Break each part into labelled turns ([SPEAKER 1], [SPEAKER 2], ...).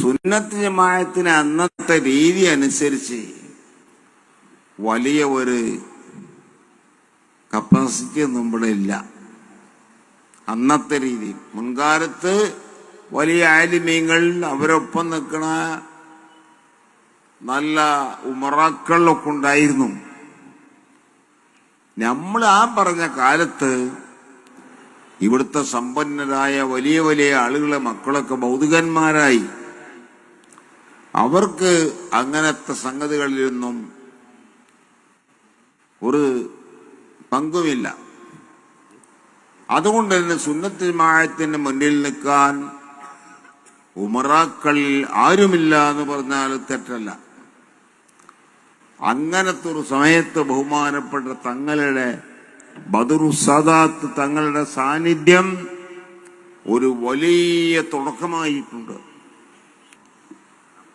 [SPEAKER 1] സുന്നത്ത് ജമായത്തിന് അന്നത്തെ രീതി അനുസരിച്ച് വലിയ ഒരു കപ്പാസിറ്റി ഒന്നും ഇവിടെ ഇല്ല. അന്നത്തെ രീതി. മുൻകാലത്ത് വലിയ ആലിമീങ്ങൾ അവരൊപ്പം നിൽക്കണ നല്ല ഉമറാക്കളിലൊക്കെ ഉണ്ടായിരുന്നു. നമ്മൾ ആ പറഞ്ഞ കാലത്ത് ഇവിടുത്തെ സമ്പന്നരായ വലിയ വലിയ ആളുകളെ മക്കളൊക്കെ ഭൗതികന്മാരായി അവർക്ക് അങ്ങനത്തെ സംഗതികളിലൊന്നും ഒരു പങ്കുമില്ല. അതുകൊണ്ട് തന്നെ സുന്നത്ത് മായത്തിന്റെ മുന്നിൽ നിൽക്കാൻ ഉമറാക്കളിൽ ആരുമില്ല എന്ന് പറഞ്ഞാൽ തെറ്റല്ല. അങ്ങനത്തെ ഒരു സമയത്ത് ബഹുമാനപ്പെട്ട തങ്ങളുടെ ബദറു സദാത്ത് തങ്ങളുടെ സാന്നിധ്യം ഒരു വലിയ തുടക്കമായിട്ടുണ്ട്.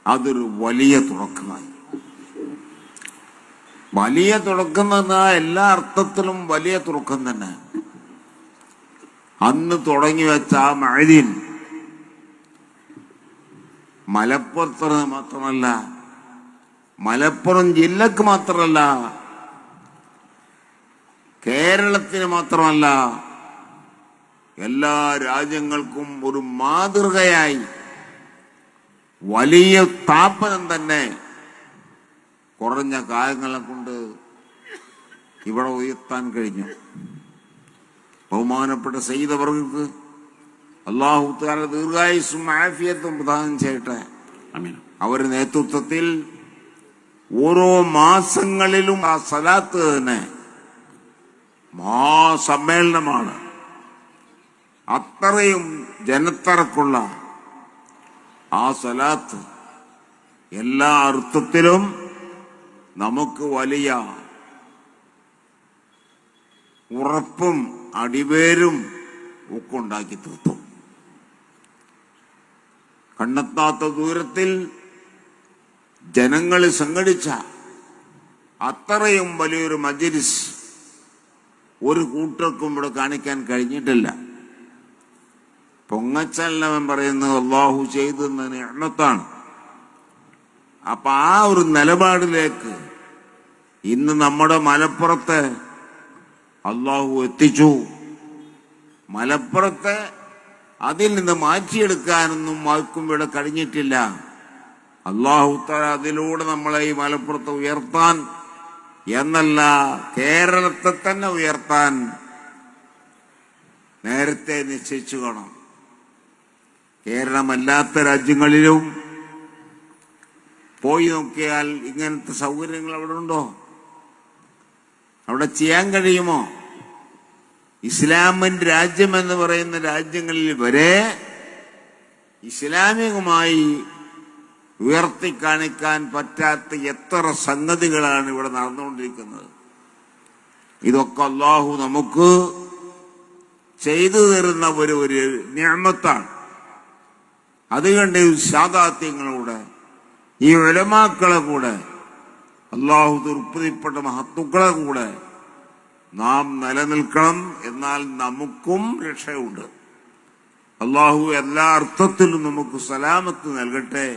[SPEAKER 1] അതൊരു വലിയ തുടക്കമായി. വലിയ തുടക്കം തന്നെ എല്ലാ അർത്ഥത്തിലും വലിയ തുടക്കം തന്നെ. അന്ന് തുടങ്ങി വെച്ച ആ മഴയിൽ മലപ്പുറത്തിന് മാത്രമല്ല മലപ്പുറം ജില്ലക്ക് മാത്രമല്ല കേരളത്തിന് മാത്രമല്ല എല്ലാ രാജ്യങ്ങൾക്കും ഒരു മാതൃകയായി വലിയ താപനം തന്നെ കുറഞ്ഞ കാലങ്ങളെ കൊണ്ട് ഇവിടെ ഉയർത്താൻ കഴിഞ്ഞു. ബഹുമാനപ്പെട്ട സെയ്തവർക്ക് അള്ളാഹു താല ദീർഘായുസും ആഫിയത്തും പ്രധാനം ചെയ്യട്ടെ. അവരുടെ നേതൃത്വത്തിൽ ഓരോ മാസങ്ങളിലും ആ സലാത്ത് തന്നെ മഹാസമ്മേളനമാണ്. അത്രയും ജനത്തിറക്കുള്ള ആ സ്വലാത്ത് എല്ലാ അർത്ഥത്തിലും നമുക്ക് വലിയ ഉറപ്പും അടിവേരും ഒക്കെ ഉണ്ടാക്കി തീർത്തു കണ്ടെത്താത്ത ദൂരത്തിൽ ജനങ്ങൾ സംഘടിച്ച അത്രയും വലിയൊരു മജിരിസ് ഒരു കൂട്ടർക്കും ഇവിടെ കാണിക്കാൻ കഴിഞ്ഞിട്ടില്ല. പൊങ്ങച്ചല്ലവൻ പറയുന്നത് അള്ളാഹു ചെയ്തെന്ന എണ്ണത്താണ് അപ്പൊ ആ ഒരു നിലപാടിലേക്ക് ഇന്ന് നമ്മുടെ മലപ്പുറത്തെ അള്ളാഹു എത്തിച്ചു. മലപ്പുറത്തെ അതിൽ നിന്ന് മാറ്റിയെടുക്കാനൊന്നും ആർക്കും ഇവിടെ കഴിഞ്ഞിട്ടില്ല. അള്ളാഹു തആല അതിലൂടെ നമ്മളെ ഈ മലപ്പുറത്ത് ഉയർത്താൻ എന്നല്ല കേരളത്തെ തന്നെ ഉയർത്താൻ നേരത്തെ നിശ്ചയിച്ചു കാണാം. കേരളമല്ലാത്ത രാജ്യങ്ങളിലും പോയി നോക്കിയാൽ ഇങ്ങനത്തെ സൗകര്യങ്ങൾ അവിടെ ഉണ്ടോ? അവിടെ ചെയ്യാൻ കഴിയുമോ? ഇസ്ലാമൻ രാജ്യം എന്ന് പറയുന്ന രാജ്യങ്ങളിൽ വരെ ഇസ്ലാമികമായി ഉയർത്തിക്കാണിക്കാൻ പറ്റാത്ത എത്ര സംഗതികളാണ് ഇവിടെ നടന്നുകൊണ്ടിരിക്കുന്നത്. ഇതൊക്കെ അള്ളാഹു നമുക്ക് ചെയ്തു തരുന്ന ഒരു ഒരു നിയമത്താണ്. അതുകൊണ്ട് ഈ ശാദാത്യങ്ങളുടെ ഈ ഉലമാക്കളെ കൂടെ അള്ളാഹു തൃപ്തിപ്പെട്ട മഹത്തുക്കളെ കൂടെ നാം നിലനിൽക്കണം എന്നാൽ നമുക്കും രക്ഷയുണ്ട്. അള്ളാഹു എല്ലാ അർത്ഥത്തിലും നമുക്ക് സലാമത്ത് നൽകട്ടെ.